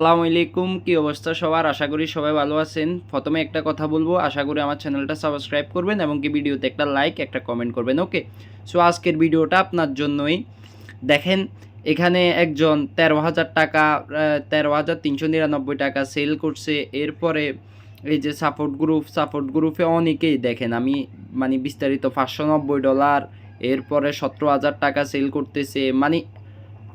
আসসালামু আলাইকুম, কি অবস্থা সবার? আশা করি সবাই ভালো আছেন। প্রথমে একটা কথা বলব, আশা করি আমার চ্যানেলটা সাবস্ক্রাইব করবেন এবং কি ভিডিওতে একটা লাইক একটা কমেন্ট করবেন ওকে সো আজকের ভিডিওটা আপনার জন্যই। দেখেন, এখানে একজন তেরো হাজার টাকা তেরো হাজার তিনশো নিরানব্বই টাকা সেল করছে। এরপরে এই যে সাপোর্ট গ্রুপ সাপোর্ট গ্রুপে অনেকেই দেখেন, আমি মানে বিস্তারিত, পাঁচশো নব্বই ডলার এরপরে সতেরো হাজার টাকা সেল করতেছে। মানে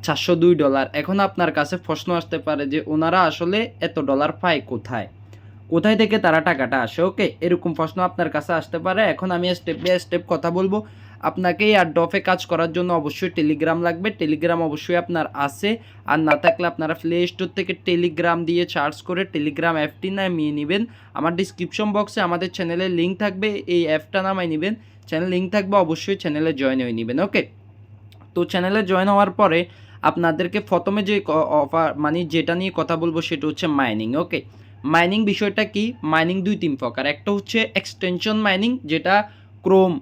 চারশো দুই ডলার। এখন আপনার কাছে প্রশ্ন আসতে পারে যে ওনারা আসলে এত ডলার পায় কোথায়? কোথায় থেকে তারা টাকাটা আসে? ওকে, এরকম প্রশ্ন আপনার কাছে আসতে পারে। এখন আমি স্টেপ বাই স্টেপ কথা বলব। আপনাকে এই ডফে কাজ করার জন্য অবশ্যই টেলিগ্রাম লাগবে। টেলিগ্রাম অবশ্যই আপনার আছে। আর না থাকলে আপনারা প্লে স্টোর থেকে টেলিগ্রাম দিয়ে চার্জ করে টেলিগ্রাম অ্যাপটি নামিয়ে নেবেন। আমার ডিসক্রিপশন বক্সে আমাদের চ্যানেলের লিঙ্ক থাকবে। এই অ্যাপটা নামাই নেবেন। চ্যানেল লিঙ্ক থাকবে, অবশ্যই চ্যানেলে জয়েন হয়ে নেবেন। ওকে, তো চ্যানেলে জয়েন হওয়ার পরে আপনাদেরকে প্রথমে যে অফার মানে যেটা নিয়ে কথা বলব সেটা হচ্ছে মাইনিং ওকে মাইনিং বিষয়টা কি? মাইনিং দুই তিন প্রকার। একটা হচ্ছে এক্সটেনশন মাইনিং যেটা ক্রোম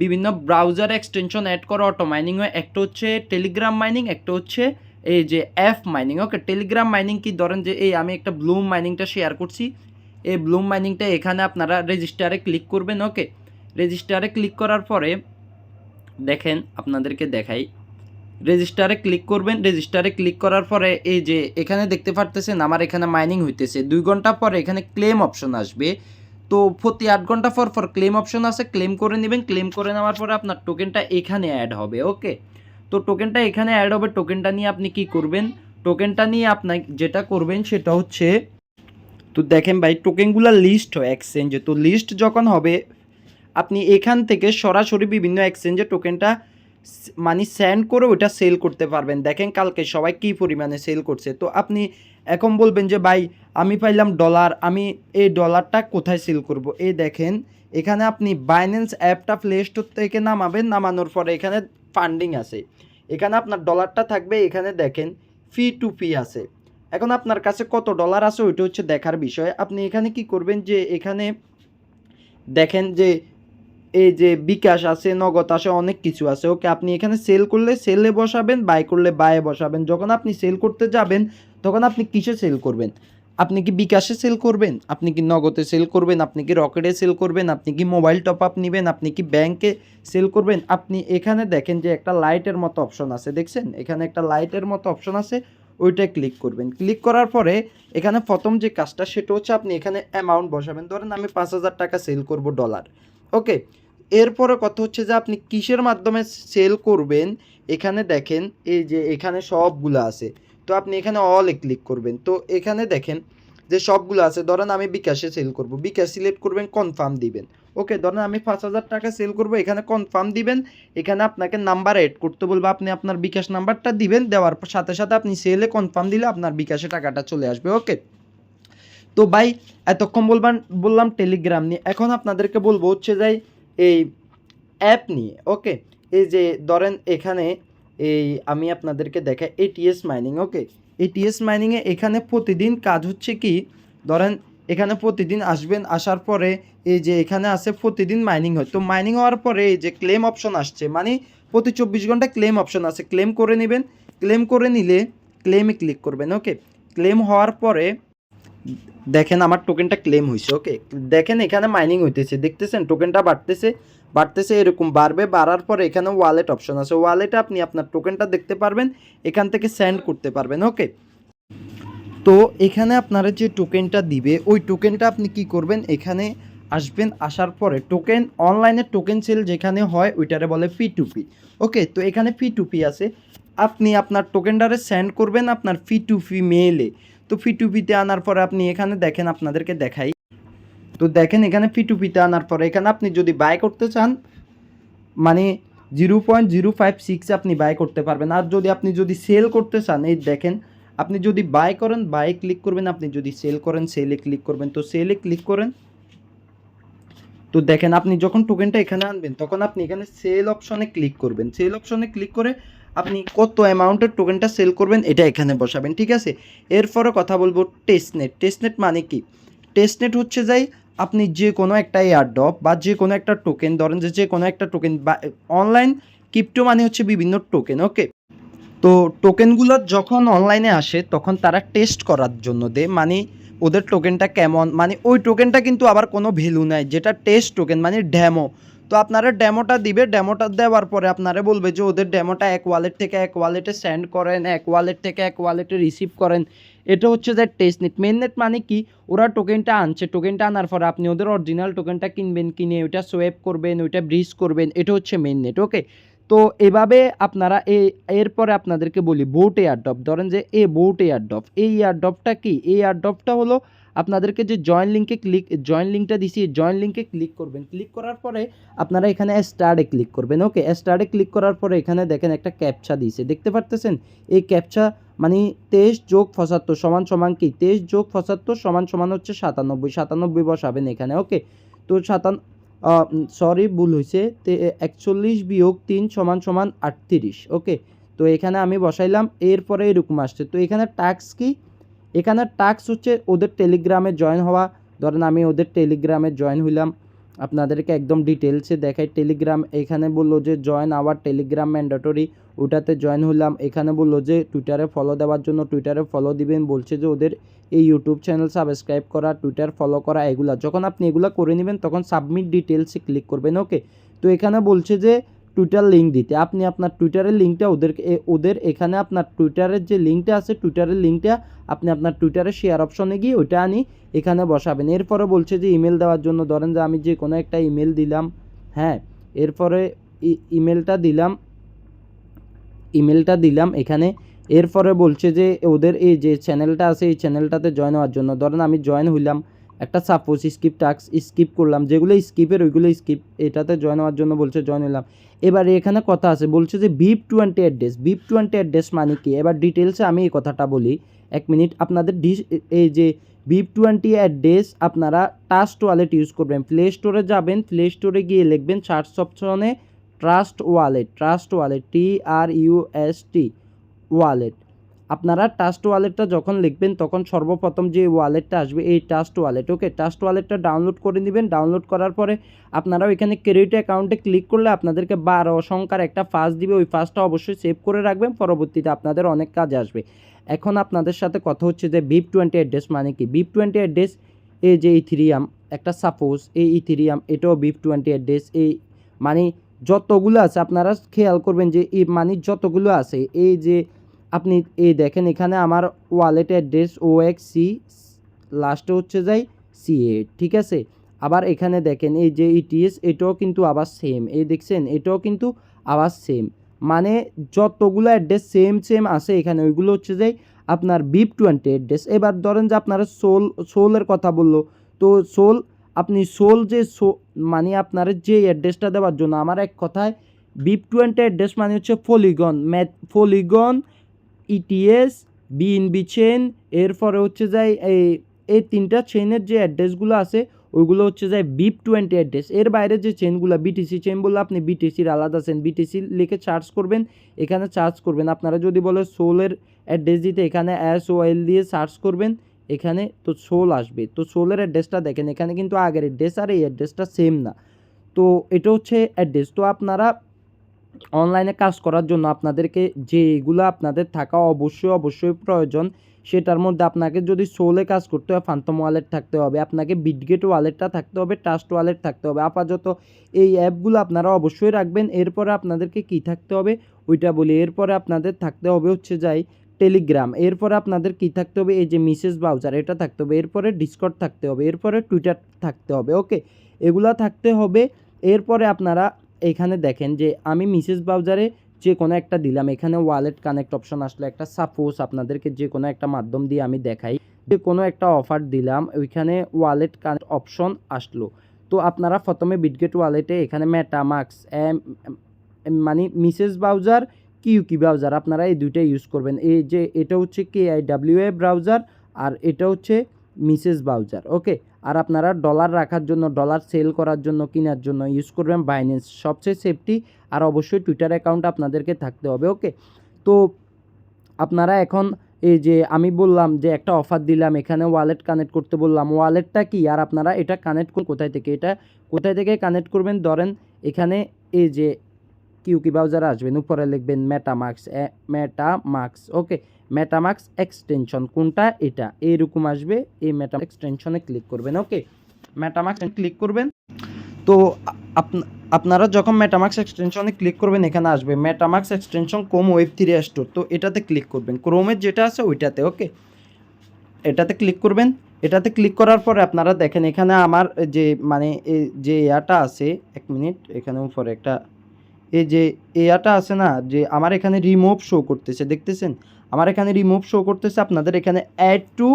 বিভিন্ন ব্রাউজার এক্সটেনশন অ্যাড করা অটো মাইনিং হয়। একটা হচ্ছে টেলিগ্রাম মাইনিং একটা হচ্ছে এই যে app mining okay Telegram mining কি? ধরেন যে এই আমি একটা ব্লুম মাইনিংটা শেয়ার করছি। এই ব্লুম মাইনিংটা এখানে আপনারা রেজিস্টারে ক্লিক করবেন ওকে রেজিস্টারে ক্লিক করার পরে দেখেন, আপনাদেরকে দেখাই। রেজিস্টারে ক্লিক করবেন। রেজিস্টারে ক্লিক করার পরে এই যে এখানে দেখতে পারতেছেন আমার এখানে মাইনিং হইতেছে। দুই ঘণ্টা পরে এখানে ক্লেম অপশন আসবে। তো প্রতি আট ঘণ্টা পর পর ক্লেম অপশন আছে ক্লেম করে নেবেন। ক্লেম করে নেওয়ার পরে আপনার টোকেনটা এখানে অ্যাড হবে ওকে তো টোকেনটা এখানে অ্যাড হবে। টোকেনটা নিয়ে আপনি কি করবেন? টোকেনটা নিয়ে আপনার যেটা করবেন সেটা হচ্ছে, তো দেখেন ভাই টোকেনগুলো লিস্ট হয় এক্সচেঞ্জে তো লিস্ট যখন হবে, আপনি এখান থেকে সরাসরি বিভিন্ন এক্সচেঞ্জে টোকেনটা মানি সেন্ড করে ওটা সেল করতে পারবেন। দেখেন কালকে সবাই কী পরিমাণে সেল করছে। তো আপনি এখন বলবেন যে, ভাই, আমি পাইলাম ডলার আমি এই ডলারটা কোথায় সেল করব? এই দেখেন, এখানে আপনি বাইন্যান্স অ্যাপটা প্লে স্টোর থেকে নামাবেন। নামানোর পরে এখানে ফান্ডিং আছে। এখানে আপনার ডলারটা থাকবে, এখানে দেখেন ফি টু ফি আছে। এখন আপনার কাছে কত ডলার আছে, ওইটা হচ্ছে দেখার বিষয়। আপনি এখানে কি করবেন যে, এখানে দেখেন যে এই যে বিকাশ আছে, নগদ আছে, অনেক কিছু আছে, ওকে আপনি এখানে সেল করলে সেলে বসাবেন বাই করলে বায়ে বসাবেন। যখন আপনি সেল করতে যাবেন, তখন আপনি কিসে সেল করবেন? আপনি কি বিকাশে সেল করবেন? আপনি কি নগদে সেল করবেন? আপনি কি রকেটে সেল করবেন? আপনি কি মোবাইল টপ আপ নেবেন? আপনি কি ব্যাংকে সেল করবেন? আপনি এখানে দেখেন যে একটা লাইটের মতো অপশন আছে, দেখছেন? এখানে একটা লাইটের মতো অপশন আছে, ওইটায় ক্লিক করবেন। ক্লিক করার পরে এখানে প্রথম যে কাজটা, সেটা হচ্ছে আপনি এখানে অ্যামাউন্ট বসাবেন। ধরেন আমি পাঁচ হাজার টাকা সেল করব ডলার ওকে এরপরে কথা হচ্ছে যে আপনি কিসের মাধ্যমে সেল করবেন? এখানে দেখেন, এই যে এখানে সবগুলো আছে। তো আপনি এখানে অলে ক্লিক করবেন। তো এখানে দেখেন যে সবগুলো আছে। ধরেন আমি বিকাশে সেল করব। বিকাশ সিলেক্ট করবেন কনফার্ম দিবেন। ওকে ধরেন আমি পাঁচ হাজার টাকা সেল করব, এখানে কনফার্ম দিবেন। এখানে আপনাকে নাম্বার এড করতে বলব, আপনি আপনার বিকাশ নাম্বারটা দিবেন। দেওয়ার সাথে সাথে আপনি সেলে কনফার্ম দিলে আপনার বিকাশে টাকাটা চলে আসবে। ওকে তো ভাই, এতক্ষণ বলবান, বললাম টেলিগ্রাম নিয়ে। এখন আপনাদেরকে বলব হচ্ছে যাই এই অ্যাপ নিয়ে ওকে এই যে ধরেন এখানে, এই আমি আপনাদেরকে দেখাই এটিএস মাইনিং ওকে এটিএস মাইনিংয়ে এখানে প্রতিদিন কাজ হচ্ছে কি? ধরেন, এখানে প্রতিদিন আসবেন, আসার পরে এই যে এখানে আছে প্রতিদিন মাইনিং হয়। তো মাইনিং হওয়ার পরে এই যে ক্লেম অপশন আসছে মানে প্রতি চব্বিশ ঘণ্টা ক্লেম অপশন আছে। ক্লেম করে নেবেন ক্লেম করে নিলে ক্লেমে ক্লিক করবেন ওকে ক্লেম হওয়ার পরে দেখেন আমার টোকেনটা ক্লেম হয়েছে ওকে দেখেন এখানে মাইনিং হইতেছে, দেখতেছেন টোকেনটা বাড়তেছে বাড়তেছে এরকম, বাড়বে, বাড়ার পরে এখানে ওয়ালেট অপশন আছে। ওয়ালেটে আপনি আপনার টোকেনটা দেখতে পারবেন, এখান থেকে সেন্ড করতে পারবেন ওকে তো এখানে আপনারা যে টোকেনটা দিবে, ওই টোকেনটা আপনি কি করবেন? এখানে আসবেন, আসার পরে টোকেন অনলাইনে টোকেন সেল যেখানে হয়, ওইটারে বলে ফি টু পি ওকে তো এখানে ফি টু পি আছে। আপনি আপনার টোকেনটারে সেন্ড করবেন আপনার ফি টু ফি মেলে তো ফি টু পিতে আনার পরে আপনি এখানে দেখেন, আপনাদেরকে দেখাই। তো দেখেন, এখানে ফি টু পিতে আনার পরে এখানে আপনি যদি বাই করতে চান মানে zero point zero five six আপনি বাই করতে পারবেন। আর যদি আপনি যদি সেল করতে চান, এই দেখেন, আপনি যদি বাই করেন বাই ক্লিক করবেন, আপনি যদি সেল করেন সেলে ক্লিক করবেন। তো সেলে ক্লিক করেন। তো দেখেন, আপনি যখন টোকেনটা এখানে আনবেন, তখন আপনি এখানে সেল অপশনে ক্লিক করবেন। সেল অপশনে ক্লিক করে আপনি কত অ্যামাউন্টের টোকেনটা সেল করবেন এটা এখানে বসাবেন, ঠিক আছে? এরপরে কথা বলব টেস্টনেট টেস্টনেট মানে কি? টেস্টনেট হচ্ছে যাই, আপনি যে কোনো একটা এয়ারড্রপ বা যে কোনো একটা টোকেন ধরেন যে যে কোনো একটা টোকেন বা অনলাইন ক্রিপ্টো মানে হচ্ছে বিভিন্ন টোকেন ওকে তো টোকেনগুলো যখন অনলাইনে আসে, তখন তারা টেস্ট করার জন্য দেয় মানে ওদের টোকেনটা কেমন? মানে ওই টোকেনটা কিন্তু আবার কোনো ভ্যালু নাই, যেটা টেস্ট টোকেন মানে ড্যামো তো আপনারা ডেমোটা দিবে, ডেমোটা দেওয়ার পরে আপনারা বলবে যে ওদের ডেমোটা এক ওয়ালেট থেকে এক ওয়ালেটে সেন্ড করেন, এক ওয়ালেট থেকে এক ওয়ালেটে রিসিভ করেন। এটা হচ্ছে যে টেস্ট নেট মেন নেট মানে কি? ওরা টোকেনটা আনছে। টোকেনটা আনার পরে আপনি ওদের অরিজিনাল টোকেনটা কিনবেন, কিনে ওইটা সোয়েপ করবেন, ওইটা ব্রিজ করবেন। এটা হচ্ছে মেন নেট ওকে তো এভাবে আপনারা এই এরপরে আপনাদেরকে বলি বোট এয়ারডপ ধরেন যে এ বোট এয়ারডপ এই এয়ারডপটা কি? এই এয়ারডপটা হলো আপনাদেরকে যে জয়েন লিঙ্কে ক্লিক জয়েন লিঙ্কটা দিছি জয়েন লিঙ্কে ক্লিক করবেন। ক্লিক করার পরে আপনারা এখানে স্টার্টে ক্লিক করবেন ওকে স্টার্টে ক্লিক করার পরে এখানে দেখেন একটা ক্যাপচা দিয়েছে দেখতে পারতেছেন? এই ক্যাপচা মানে তেইশ যোগ পঁচাত্তর সমান সমান কি? তেইশ যোগ পঁচাত্তর সমান সমান হচ্ছে সাতানব্বই। সাতানব্বই বসাবেন এখানে ওকে তো সাতান সরি ভুল হয়েছে একচল্লিশ বিয়োগ তিন সমান সমান আটত্রিশ ওকে তো এখানে আমি বসাইলাম, এরপরে এরকম আসছে। তো এখানে টাক্স কি? এখানে টাক্স হচ্ছে ওদের টেলিগ্রামে জয়েন হওয়া। ধরেন আমি ওদের টেলিগ্রামে জয়েন হইলাম। আপনাদেরকে একদম ডিটেলসে দেখাই। টেলিগ্রাম এখানে বলল যে জয়েন আওয়ার টেলিগ্রাম ম্যান্ডেটরি ওটাতে জয়েন হলাম এখানে বলল যে টুইটারে ফলো দেওয়ার জন্য টুইটারে ফলো দিবেন। বলছে যে, ওদের এই ইউটিউব চ্যানেল সাবস্ক্রাইব করা টুইটার ফলো করা, এগুলা। যখন আপনি এগুলা করে নেবেন, তখন সাবমিট ডিটেলসে ক্লিক করবেন। ওকে তো এখানে বলছে যে টুইটার লিঙ্ক দিতে। আপনি আপনার টুইটারের লিঙ্কটা ওদেরকে ওদের এখানে আপনার টুইটারের যে লিঙ্কটা আছে টুইটারের লিঙ্কটা আপনি আপনার টুইটারের শেয়ার অপশনে গিয়ে ওইটা আনি, এখানে বসাবেন। এরপরে বলছে যে ইমেল দেওয়ার জন্য, ধরেন যে আমি যে কোনো একটা ইমেল দিলাম হ্যাঁ এরপরে ইমেলটা দিলাম ইমেলটা দিলাম এখানে, এরপরে বলছে যে ওদের এই যে চ্যানেলটা আছে, এই চ্যানেলটাতে জয়েন হওয়ার জন্য। ধরেন আমি জয়েন হইলাম একটা সাপোজ স্কিপ টাক্স স্কিপ করলাম, যেগুলো স্কিপের ওইগুলো স্কিপ এটাতে জয়েন হওয়ার জন্য বলছে জয়েন হলাম। এবার এখানে কথা আছে, বলছে যে BEP twenty address BEP twenty address মানে কি? এবার ডিটেলসে আমি এই কথাটা বলি, এক মিনিট আপনাদের ডিস এই যে বিপ টোয়েন্টি অ্যাড্রেস আপনারা টাস্ট ওয়ালেট ইউজ করবেন। প্লে স্টোরে যাবেন প্লে স্টোরে গিয়ে লিখবেন সার্চ অপশনে trust wallet trust wallet T R U S T wallet আপনারা ট্রাস্ট ওয়ালেটটা যখন লিখবেন, তখন সর্বপ্রথম যে ওয়ালেটটা আসবে, এই ট্রাস্ট ওয়ালেট ওকে ট্রাস্ট ওয়ালেটটা ডাউনলোড করে নেবেন। ডাউনলোড করার পরে আপনারা ওইখানে ক্রেডিট অ্যাকাউন্টে ক্লিক করলে আপনাদেরকে বারো সংখ্যার একটা ফার্স্ট দিবে। ওই ফার্স্টটা অবশ্যই সেভ করে রাখবেন। পরবর্তীতে আপনাদের অনেক কাজে আসবে। এখন আপনাদের সাথে কথা হচ্ছে যে বিপ টোয়েন্টি অ্যাড্রেস মানে কি? বিপ টোয়েন্টি অ্যাড্রেস এই যে ইথিরিয়াম একটা সাপোজ এই ইথিরিয়াম এটাও বিপ টোয়েন্টি অ্যাড্রেস এই মানে যতগুলো আছে, আপনারা খেয়াল করবেন যে এই মানে যতগুলো আছে, এই যে আপনি এই দেখেন এখানে আমার wallet address O X C লাস্টে হচ্ছে যাই সি এ ঠিক আছে? আবার এখানে দেখেন এই যে ইটিএস এটাও কিন্তু আবার সেম এই দেখছেন, এটাও কিন্তু আবার সেম মানে যতগুলো অ্যাড্রেস সেম সেম আছে, এখানে ওইগুলো হচ্ছে যে আপনার বিপ টোয়েন্টি অ্যাড্রেস এবার ধরেন যে আপনারা সোল সোলের কথা বলল, তো সোল আপনি সোল যে সো মানে আপনার যে অ্যাড্রেসটা দেওয়ার জন্য, আমার এক কথায় বিপ টোয়েন্টি অ্যাড্রেস মানে হচ্ছে Polygon math Polygon ETS BNB chain এরপরে হচ্ছে যায় এই এই তিনটা চেনের যে অ্যাড্রেসগুলো আছে, ওইগুলো হচ্ছে যায় বিপ টোয়েন্টি অ্যাড্রেস এর বাইরে যে চেনগুলো বিটিসি চেন বললে আপনি বিটিসির আলাদা চেন বিটিসি লিখে চার্জ করবেন, এখানে চার্জ করবেন। আপনারা যদি বলে সোলের অ্যাড্রেস দিতে, এখানে এস ও এল দিয়ে সার্চ করবেন, এখানে তো সোল আসবে। তো সোলের অ্যাড্রেসটা দেখেন, এখানে কিন্তু আগের অ্যাড্রেস আর এই অ্যাড্রেসটা সেম না। তো এটা হচ্ছে অ্যাড্রেস তো আপনারা অনলাইনে কাজ করার জন্য আপনাদেরকে যেগুলো আপনাদের থাকা অবশ্যই অবশ্যই প্রয়োজন, সেটার মধ্যে আপনাকে যদি সোলে কাজ করতে হয় ফান্তম ওয়ালেট থাকতে হবে, আপনাকে বিটগেট ওয়ালেটটা থাকতে হবে ট্রাস্ট ওয়ালেট থাকতে হবে। আপাতত এই অ্যাপগুলো আপনারা অবশ্যই রাখবেন। এরপরে আপনাদেরকে কি থাকতে হবে? ওইটা বলি। এরপরে আপনাদের থাকতে হবে হচ্ছে যাই টেলিগ্রাম এরপরে আপনাদের কি থাকতে হবে? এই যে মিসেস ব্রাউজার এটা থাকতে হবে। এরপরে ডিসকর্ড থাকতে হবে। এরপরে টুইটার থাকতে হবে। ওকে এগুলা থাকতে হবে। এরপরে আপনারা এখানে দেখেন যে আমি মিসেস ব্রাউজারে যে কোনো একটা দিলাম। এখানে ওয়ালেট কানেক্ট অপশন আসলে একটা সাপোজ আপনাদেরকে যে কোনো একটা মাধ্যম দিয়ে আমি দেখাই। যে কোনো একটা অফার দিলাম, ওইখানে ওয়ালেট কানেক্ট অপশন আসলো। তো আপনারা প্রথমে বিটগেট ওয়ালেটে এখানে ম্যাটা মেটামাক্স মানে মিসেস ব্রাউজার কিউ কি ব্রাউজার আপনারা এই দুইটা ইউজ করবেন। এই যে এটা হচ্ছে K I W A browser আর এটা হচ্ছে মিসেস ব্রাউজার ওকে আর আপনারা ডলার রাখার জন্য ডলার সেল করার জন্য, কেনার জন্য ইউজ করবেন বাইন্যান্স সবচেয়ে সেফটি আর অবশ্যই টুইটার অ্যাকাউন্ট আপনাদেরকে থাকতে হবে ওকে তো আপনারা এখন এই যে আমি বললাম যে একটা অফার দিলাম, এখানে ওয়ালেট কানেক্ট করতে বললাম ওয়ালেটটা কি? আর আপনারা এটা কানেক্ট করুন কোথায় থেকে? এটা কোথায় থেকে কানেক্ট করবেন? ধরেন এখানে এই যে কিউকি ব্রাউজারে আসবেন, উপরে লিখবেন MetaMask MetaMask okay MetaMask extension কোনটা? এটা। এইরকম আসবে, এই মেটা এক্সটেনশনে ক্লিক করবেন ওকে মেটামাক্স ক্লিক করবেন। তো আপনারা যখন মেটামাক্স এক্সটেনশনে ক্লিক করবেন, এখানে আসবে মেটামাক্স এক্সটেনশন কোম ওয়েব থ্রি স্টোর তো এটাতে ক্লিক করবেন। ক্রোমের যেটা আছে, ওইটাতে ওকে এটাতে ক্লিক করবেন। এটাতে ক্লিক করার পরে আপনারা দেখেন, এখানে আমার যে মানে যে ইয়াটা আছে, এক মিনিট এখানে উপরে একটা, এই যে এয়াটা আছে না, যে আমার এখানে রিমুভ শো করতেছে, দেখতেছেন? আমার এখানে রিমুভ শো করতেছে, আপনাদের এখানে অ্যাড টু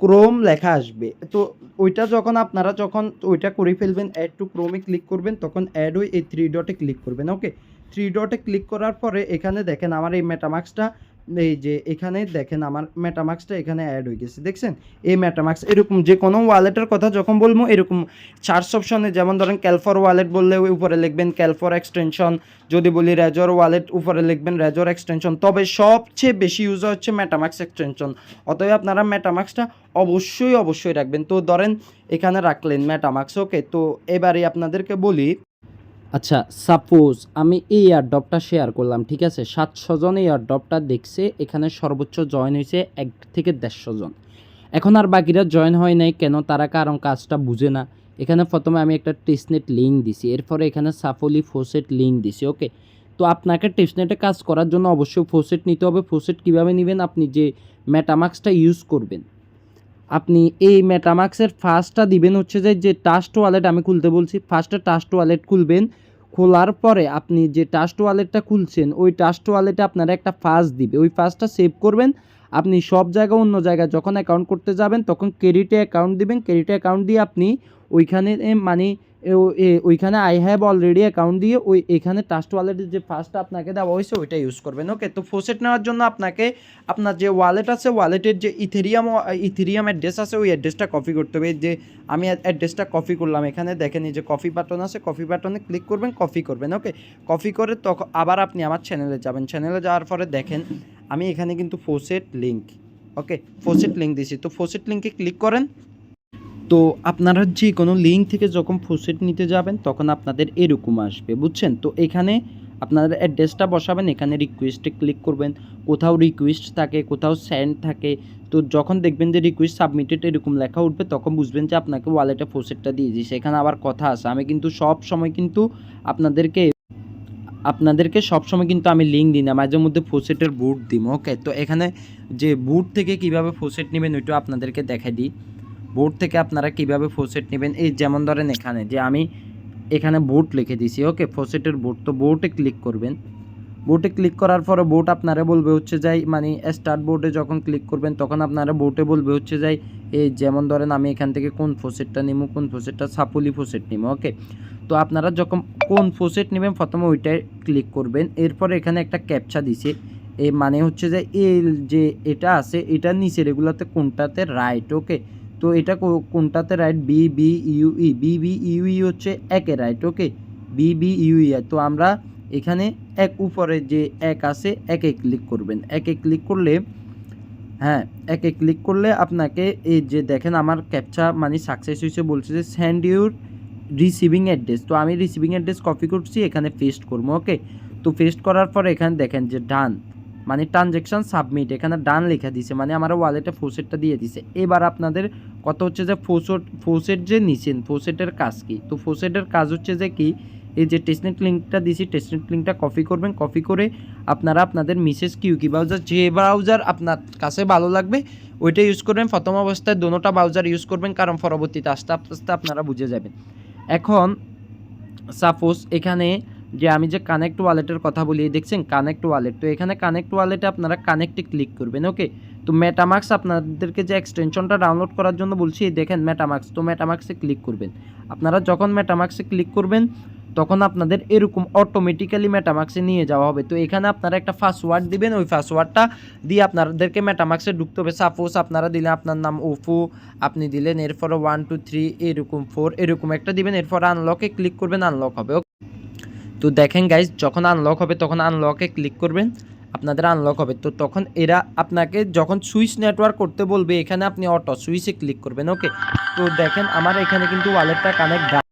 ক্রোম লেখা আসবে। তো ওইটা যখন আপনারা যখন ওইটা করে ফেলবেন অ্যাড টু ক্রোমে ক্লিক করবেন, তখন অ্যাড ওই এই থ্রি ডটে ক্লিক করবেন ওকে থ্রি ডটে ক্লিক করার পরে এখানে দেখেন আমার এই মেটামাক্সটা এই যে এখানে দেখেন আমার মেটামাক্সটা এখানে অ্যাড হয়ে গেছে। দেখছেন? এই মেটামাক্স এরকম যে কোনো ওয়ালেটের কথা যখন বলব, এরকম সার্চ অপশনে যেমন ধরেন ক্যালফর ওয়ালেট বললে উপরে লিখবেন ক্যালফর এক্সটেনশন যদি বলি রেজর ওয়ালেট উপরে লিখবেন রেজর এক্সটেনশন তবে সবচেয়ে বেশি ইউজ হচ্ছে মেটামাক্স এক্সটেনশন অতএব আপনারা মেটামাক্সটা অবশ্যই অবশ্যই রাখবেন। তো ধরেন এখানে রাখলেন মেটামাক্স ওকে তো এবারে আপনাদেরকে বলি আচ্ছা সাপোজ আমি এই এয়ারড্রপটা শেয়ার করলাম, ঠিক আছে? সাতশো জন এয়ারড্রপটা দেখছে, এখানে সর্বোচ্চ জয়েন হয়েছে এক থেকে দেড়শো জন। এখন আর বাকিরা জয়েন হয় নাই, কেন? তারা কারণ কাজটা বুঝে না। এখানে প্রথমে আমি একটা টেস্টনেট লিঙ্ক দিছি, এরপরে এখানে সাফলি ফোসেট লিঙ্ক দিছি ওকে তো আপনাকে টেস্টনেটে কাজ করার জন্য অবশ্যই ফোসেট নিতে হবে। ফোসেট কীভাবে নেবেন? আপনি যে মেটামাক্সটা ইউজ করবেন। আপনি এই মেটামাক্সের ফার্স্টটা দিবেন হচ্ছে যে যে টাস্ট ওয়ালেট আমি খুলতে বলছি ফার্স্টে টাস্ট ওয়ালেট খুলবেন খোলার পরে আপনি যে টাস্ট ওয়ালেটটা খুলছেন, ওই টাস্ট ওয়ালেটে আপনারা একটা ফার্স্ট দিবে। ওই ফার্স্টটা সেভ করবেন। আপনি সব জায়গা অন্য জায়গায় যখন অ্যাকাউন্ট করতে যাবেন, তখন ক্রেডিটে অ্যাকাউন্ট দিবেন। ক্রেডিটে অ্যাকাউন্ট দিয়ে আপনি ওইখানে মানে ওইখানে আই হ্যাভ অলরেডি অ্যাকাউন্ট দিয়ে ওই, এখানে টাস্ট ওয়ালেটের যে ফার্স্টটা আপনাকে দেওয়া হয়েছে, ওইটা ইউজ করবেন। ওকে তো ফোসেট নেওয়ার জন্য আপনাকে, আপনার যে ওয়ালেট আছে ওয়ালেটের যে ইথেরিয়াম ইথেরিয়াম অ্যাড্রেস আছে, ওই অ্যাড্রেসটা কপি করতে হবে। যে আমি অ্যাড্রেসটা কপি করলাম এখানে, দেখেন যে কপি বাটন আছে কপি বাটনে ক্লিক করবেন কপি করবেন। ওকে কপি করে তখন আবার আপনি আমার চ্যানেলে যাবেন। চ্যানেলে যাওয়ার পরে দেখেন, আমি এখানে কিন্তু faucet link okay faucet link দিছি। তো ফোসেট লিঙ্কে ক্লিক করেন তো আপনারা যে কোনো লিঙ্ক থেকে যখন ফোসেট নিতে যাবেন, তখন আপনাদের এরকম আসবে, বুঝছেন? তো এখানে আপনাদের অ্যাড্রেসটা বসাবেন, এখানে রিকোয়েস্টে ক্লিক করবেন। কোথাও রিকোয়েস্ট থাকে, কোথাও স্যান্ড থাকে, তো যখন দেখবেন যে রিকোয়েস্ট সাবমিটেড এরকম লেখা উঠবে, তখন বুঝবেন যে আপনাকে ওয়ালেটে ফোসেটটা দিয়ে দিয়েছে। এখানে আবার কথা আছে, আমি কিন্তু সব সময় কিন্তু আপনাদেরকে আপনাদেরকে সবসময় কিন্তু আমি লিঙ্ক দিই না, মাঝে মধ্যে ফোসেটের বুট দিই ওকে তো এখানে যে বুট থেকে কীভাবে ফোসেট নেবেন, ওইটা আপনাদেরকে দেখাই দিই। বোর্ড থেকে আপনারা কীভাবে ফোসেট নেবেন? এই যেমন ধরেন এখানে যে আমি এখানে বোর্ড লিখে দিছি ওকে ফোসেটের বোর্ড, তো বোর্ডে ক্লিক করবেন। বোর্ডে ক্লিক করার পরে বোর্ড আপনারা বলবে হচ্ছে যাই মানে স্টার্ট বোর্ডে যখন ক্লিক করবেন, তখন আপনারা বোর্ডে বলবে হচ্ছে যাই, এই যেমন ধরেন আমি এখান থেকে কোন ফোসেটটা নিবো কোন ফোসেটটা সাপুলি ফোসেট নিবো ওকে তো আপনারা যখন কোন ফোসেট নেবেন, প্রথমে ওইটায় ক্লিক করবেন। এরপরে এখানে একটা ক্যাপচা দিছে এই মানে হচ্ছে যে এই যে এটা আছে, এটা নিচের এগুলাতে কোনটাতে রাইট ওকে তো এটা কোনটাতে right B B U E B B U E হচ্ছে একে right okay B B U E তো আমরা এখানে এক উপরে যে এক আছে, একে ক্লিক করবেন। একে ক্লিক করলে হ্যাঁ একে ক্লিক করলে আপনাকে এই যে দেখেন আমার ক্যাপচা মানে সাকসেস হয়েছে বলছে যে স্যান্ড ইউর রিসিভিং অ্যাড্রেস তো আমি রিসিভিং অ্যাড্রেস কপি করছি, এখানে পেস্ট করব ওকে তো পেস্ট করার পর এখানে দেখেন যে ডান মানে ট্রানজ্যাকশন সাবমিট এখানে ডান লেখা দিছে মানে আমার ওয়ালেটে ফোসেটটা দিয়ে দিছে। এবার আপনাদের কত হচ্ছে যে ফোসেট ফোসেট যে নিছেন ফোসেটের কাজ কি? তো ফোসেটের কাজ হচ্ছে যে কি? এই যে টেস্টনেট লিঙ্কটা দিছি টেস্টনেট লিঙ্কটা কপি করবেন কপি করে আপনারা আপনাদের মিসেস কিউ কি ব্রাউজার যে ব্রাউজার আপনার কাছে ভালো লাগবে, ওইটা ইউজ করবেন। প্রথম অবস্থায় দোনোটা ব্রাউজার ইউজ করবেন, কারণ পরবর্তীতে আস্তে আস্তে আপনারা বুঝে যাবেন। এখন সাপোজ এখানে যে আমি যে কানেক্ট ওয়ালেটের কথা বলি দেখছেন কানেক্ট ওয়ালেট তো এখানে কানেক্ট ওয়ালেটে আপনারা কানেক্টে ক্লিক করবেন ওকে তো মেটামাক্স আপনাদেরকে যে এক্সটেনশনটা ডাউনলোড করার জন্য বলছি দেখেন মেটামাক্স তো মেটামাক্সে ক্লিক করবেন। আপনারা যখন মেটামাক্সে ক্লিক করবেন, তখন আপনাদের এরকম অটোমেটিক্যালি মেটামাক্সে নিয়ে যাওয়া হবে। তো এখানে আপনারা একটা পাসওয়ার্ড দিবেন, ওই পাসওয়ার্ডটা দিয়ে আপনাদেরকে মেটামাক্সে ঢুকতে হবে। সাপোজ আপনারা দিলেন আপনার নাম ওফো আপনি দিলেন এরপরে ওয়ান টু থ্রি এরকম ফোর এরকম একটা দিবেন, এরপর আনলকে ক্লিক করবেন আনলক হবে? তো দেখেন গাইজ যখন আনলক হবে, তখন আনলকে ক্লিক করবেন। আপনাদের আনলক হবে। তো তখন এরা আপনাকে যখন সুইচ নেটওয়ার্ক করতে বলবে, এখানে আপনি অটো সুইচে ক্লিক করবেন ওকে তো দেখেন, আমার এখানে কিন্তু ওয়ালেটটা কানেক্ট ডান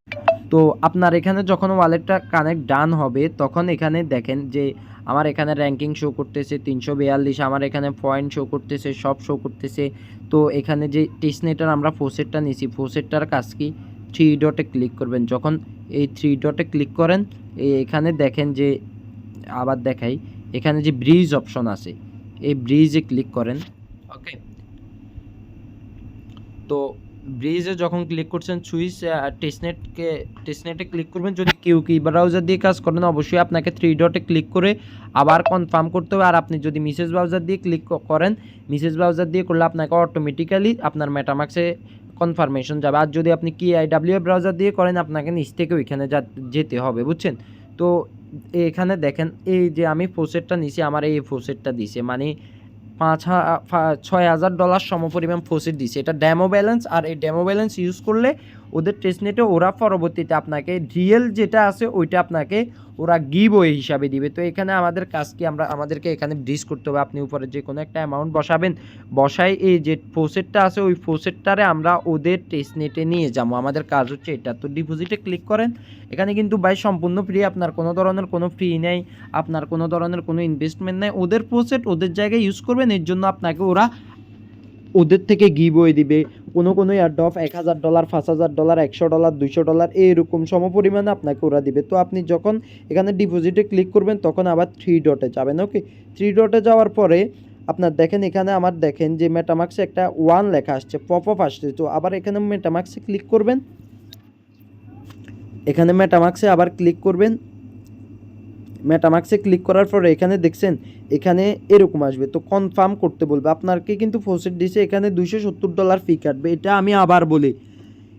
তো আপনার এখানে যখন ওয়ালেটটা কানেক্ট ডান হবে, তখন এখানে দেখেন যে আমার এখানে র্যাঙ্কিং শো করতেছে, তিনশো বিয়াল্লিশ, আমার এখানে পয়েন্ট শো করতেছে, সব শো করতেছে। তো এখানে যে টেস্টনেটার আমরা ফোসেটটা নিছি ফোসেটটার কাজ কি? থ্রি ডটে ক্লিক করবেন। যখন এই থ্রি ডটে ক্লিক করেন এখানে দেখেন যে, আবার দেখাই, এখানে যে ব্রিজ অপশন আছে, এই ব্রিজে ক্লিক করেন। ওকে তো ব্রিজে যখন ক্লিক করছেন, সুইচ টেস্টনেটকে টেস্টনেটে ক্লিক করবেন। যদি কেউ কি ব্রাউজার দিয়ে কাজ করেন, অবশ্যই আপনাকে থ্রি ডটে ক্লিক করে আবার কনফার্ম করতে হবে। আর আপনি যদি মিসেস ব্রাউজার দিয়ে ক্লিক করেন মিসেস ব্রাউজার দিয়ে করলে আপনাকে অটোমেটিক্যালি আপনার মেটামাক্সে কনফার্মেশন যাবে। আর যদি আপনি কি আই আইডাব্লিউ ব্রাউজার দিয়ে করেন, আপনাকে নিচ থেকে ওইখানে যেতে হবে, বুঝছেন? তো এখানে দেখেন, এই যে আমি ফোসেটটা নিছি, আমার এই ফোসেটটা দিছে মানে পাঁচ ছয় হাজার ডলার সমপরিমাণ ফোসেট দিছে। এটা ড্যামো ব্যালেন্স আর এই ড্যামো ব্যালেন্স ইউজ করলে ওদের টেস্টনেটে ওরা পরবর্তীতে আপনাকে রিয়েল যেটা আছে ওইটা আপনাকে ওরা গিভ ওয়ে হিসাবে দিবে। তো এখানে আমাদের কাজ কি? আমরা, আমাদেরকে এখানে ব্রিজ করতে হবে। আপনি উপরে যে কোনো একটা অ্যামাউন্ট বসাবেন। বসাই এই যে ফোসেটটা আছে, ওই ফোসেটটারে আমরা ওদের টেস্টনেটে নিয়ে যাব। আমাদের কাজ হচ্ছে এটা। তো ডিপোজিটে ক্লিক করেন। এখানে কিন্তু ভাই সম্পূর্ণ ফ্রি আপনার কোনো ধরনের কোনো ফ্রি নেই। আপনার কোনো ধরনের কোনো ইনভেস্টমেন্ট নেই। ওদের প্রসেট ওদের জায়গায় ইউজ করবেন। এর জন্য আপনাকে ওরা ওদের থেকে ওয়ে দিবে। কোনো কোনো এয়ারড্রপ এক হাজার ডলার পাঁচ হাজার ডলার একশো ডলার দুইশো ডলার এইরকম সমপরিমাণে আপনাকে ওরা দিবে। তো আপনি যখন এখানে ডিপোজিটে ক্লিক করবেন, তখন আবার থ্রি ডটে যাবেন ওকে থ্রি ডটে যাওয়ার পরে আপনার দেখেন এখানে আমার দেখেন যে মেটামাক্সে একটা ওয়ান লেখা আসছে পপ অফ আসছে। তো আবার এখানে মেটামাক্সে ক্লিক করবেন। এখানে মেটামাক্সে আবার ক্লিক করবেন। মেটামাক্সে ক্লিক করার পরে এখানে দেখছেন, এখানে এরকম আসবে। তো কনফার্ম করতে বলবে আপনাকে কিন্তু ফোসেট দিছে, এখানে দুইশো সত্তর ডলার ফি কাটবে। এটা আমি আবার বলি,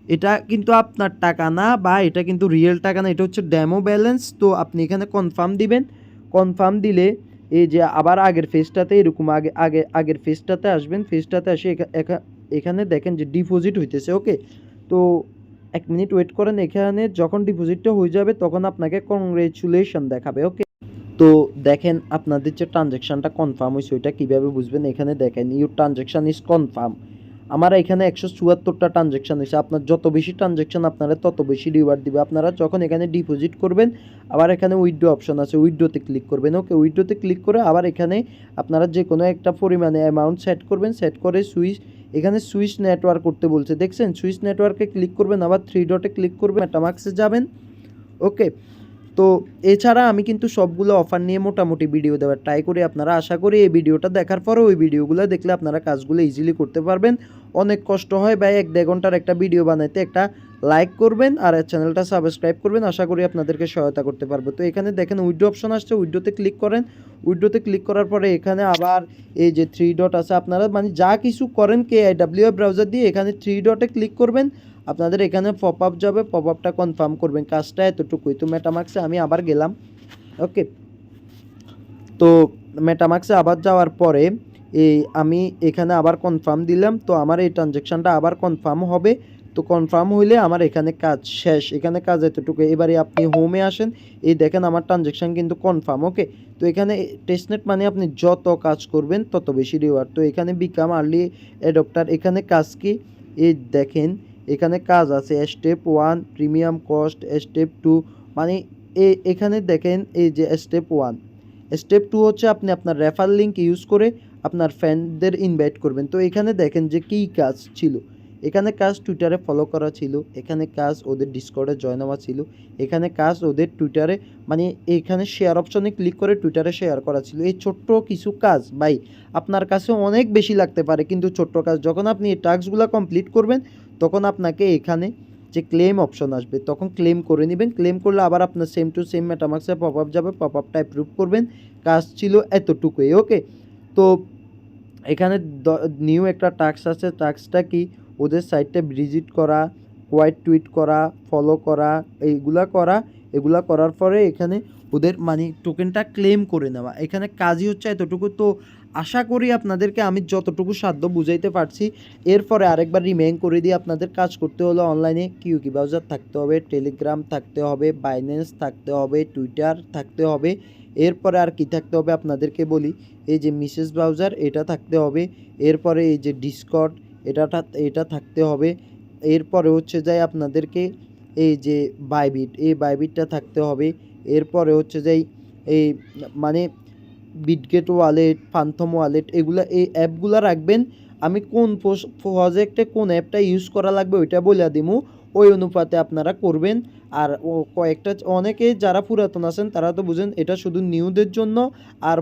এটা কিন্তু আপনার টাকা না বা এটা কিন্তু রিয়েল টাকা না, এটা হচ্ছে ড্যামো ব্যালেন্স তো আপনি এখানে কনফার্ম দিবেন কনফার্ম দিলে এই যে আবার আগের ফেসটাতে এরকম আগে আগে, আগের ফেসটাতে আসবেন ফেসটাতে আসে, এখা- এখা- এখানে দেখেন যে ডিপোজিট হইতেছে ওকে তো এক মিনিট ওয়েট করেন, এখানে যখন ডিপোজিটটা হয়ে যাবে, তখন আপনাকে কংগ্রেচুলেশন দেখাবে ওকে তো দেখেন, আপনাদের যে ট্রানজ্যাকশানটা কনফার্ম হয়েছে, ওইটা কীভাবে বুঝবেন? এখানে দেখেন ইউর ট্রানজ্যাকশান ইজ কনফার্ম আমার এখানে একশো চুয়াত্তরটা ট্রানজ্যাকশান হয়েছে আপনার যত বেশি ট্রানজ্যাকশান আপনারা তত বেশি রিওয়ার্ড দিবে। আপনারা যখন এখানে ডিপোজিট করবেন, আবার এখানে উইথড্র অপশন আছে উইথড্রোতে ক্লিক করবেন। ওকে উইথড্রোতে ক্লিক করে আবার এখানে আপনারা যে কোনো একটা পরিমাণে অ্যামাউন্ট সেট করবেন। সেট করে সুইচ, এখানে সুইচ নেটওয়ার্ক করতে বলছে। দেখছেন? সুইচ নেটওয়ার্কে ক্লিক করবেন, আবার থ্রি ডটে ক্লিক করবেন মেটামাক্সে যাবেন। ওকে তো এছাড়া আমি কিন্তু সবগুলো অফার নিয়ে মোটামুটি ভিডিও দেওয়ার ট্রাই করি। আপনারা আশা করি এই ভিডিওটা দেখার পরে ওই ভিডিওগুলো দেখলে আপনারা কাজগুলো ইজিলি করতে পারবেন। অনেক কষ্ট হয় ভাই, এক দেড় ঘণ্টার একটা ভিডিও বানাইতে একটা লাইক করবেন আর চ্যানেলটা সাবস্ক্রাইব করবেন। আশা করি আপনাদেরকে সহায়তা করতে পারব। তো এখানে দেখেন উইড্রো অপশন আসছে উইড্রোতে ক্লিক করেন। উইড্রোতে ক্লিক করার পরে এখানে আবার এই যে থ্রি ডট আছে, আপনারা মানে যা কিছু করেন কে আই ব্রাউজার দিয়ে এখানে থ্রি ডটে ক্লিক করবেন। আপনাদের এখানে পপ আপ যাবে পপ আপটা কনফার্ম করবেন, কাজটা এতটুকুই। তো মেটামাক্সে আমি আবার গেলাম ওকে তো মেটামাক্সে আবার যাওয়ার পরে, এই আমি এখানে আবার কনফার্ম দিলাম, তো আমার এই ট্রানজ্যাকশানটা আবার কনফার্ম হবে। তো কনফার্ম হইলে আমার এখানে কাজ শেষ, এখানে কাজ এতটুকু এবারে আপনি হোমে আসেন, এই দেখেন আমার ট্রানজ্যাকশান কিন্তু কনফার্ম ওকে তো এখানে টেস্টনেট মানে আপনি যত কাজ করবেন, তত বেশি রিওয়ার্ড তো এখানে বিকাম আর্লি অ্যাডপ্টার এখানে কাজ কি? এই দেখেন এখানে কাজ আছে step one premium cost step two মানে এখানে দেখেন এই যে স্টেপ ওয়ান স্টেপ টু হচ্ছে আপনি আপনার রেফার লিঙ্ক ইউজ করে আপনার ফ্যানদের ইনভাইট করবেন। তো এখানে দেখেন যে কী কাজ ছিল। এখানে কাজ টুইটারে ফলো করা ছিল, এখানে কাজ ওদের ডিসকর্ডে জয়েন হওয়া ছিল, এখানে কাজ ওদের টুইটারে মানে এখানে শেয়ার অপশনে ক্লিক করে টুইটারে শেয়ার করা ছিল। এই ছোট্ট কিছু কাজ, ভাই, আপনার কাছে অনেক বেশি লাগতে পারে, কিন্তু ছোট্ট কাজ। যখন আপনি এই টাস্কগুলো কমপ্লিট করবেন তখন আপনাকে এখানে যে ক্লেম অপশন আসবে, তখন ক্লেম করে নেবেন। ক্লেম করলে আবার আপনার সেম টু সেম মেটামাক্সে পপ আপ যাবে পপ আপটা অ্যাপ্রুভ করবেন। কাজ ছিল এতটুকুই ওকে তো এখানে নিউ একটা টাস্ক আছে। টাস্কটা কি? ওদের সাইটটা ভিজিট করা কোয়াইট টুইট করা ফলো করা, এইগুলা করা। এগুলা করার পরে এখানে ওদের মানে টোকেনটা ক্লেম করে নেওয়া। এখানে কাজই হচ্ছে এতটুকু। তো আশা করি আপনাদেরকে আমি যতটুকু সাধ্য বুঝাইতে পারছি, এরপরে আরেকবার রিমেইন করে দিয়ে আপনাদের কাজ করতে হলে অনলাইনে কিউ কি ব্রাউজার থাকতে হবে টেলিগ্রাম থাকতে হবে বাইন্যান্স থাকতে হবে টুইটার থাকতে হবে, এরপরে আর কি থাকতে হবে আপনাদেরকে বলি, এই যে মিসেস ব্রাউজার এটা থাকতে হবে, এরপরে এই যে ডিসকর্ড এটা এটা থাকতে হবে, এরপরে হচ্ছে যায় আপনাদেরকে এই যে বাইবিট এই বাইবিটটা থাকতে হবে, এরপরে হচ্ছে যে এই- এই মানে বিটগেট ওয়ালেট ফান্থম ওয়ালেট এগুলো এই অ্যাপগুলো রাখবেন। আমি কোন প্রজেক্টে কোন অ্যাপটা ইউজ করা লাগবে ওইটা বলে দিমু। ওই অনুপাতে আপনারা করবেন। আর ও কয়েকটা অনেকে যারা পুরাতন আছেন, তারা তো বুঝেন এটা শুধু নিউদের জন্য। আর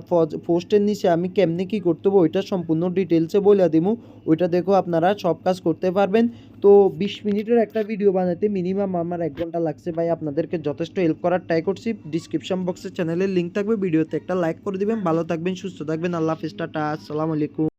পোস্টের নিচে আমি কেমনে কি করতে হবে, ওইটা সম্পূর্ণ ডিটেলসে বলে দিমু। ওইটা দেখো আপনারা সব কাজ করতে পারবেন। তো বিশ মিনিটের একটা ভিডিও বানাতে মিনিমাম আমার এক ঘণ্টা লাগছে ভাই। আপনাদেরকে যথেষ্ট হেল্প করার ট্রাই করছি। ডিসক্রিপশন বক্সে চ্যানেলের লিঙ্ক থাকবে। ভিডিওতে একটা লাইক করে দিবেন। ভালো থাকবেন, সুস্থ থাকবেন। আল্লাহ হাফিজ, টাটা, আসসালামু আলাইকুম।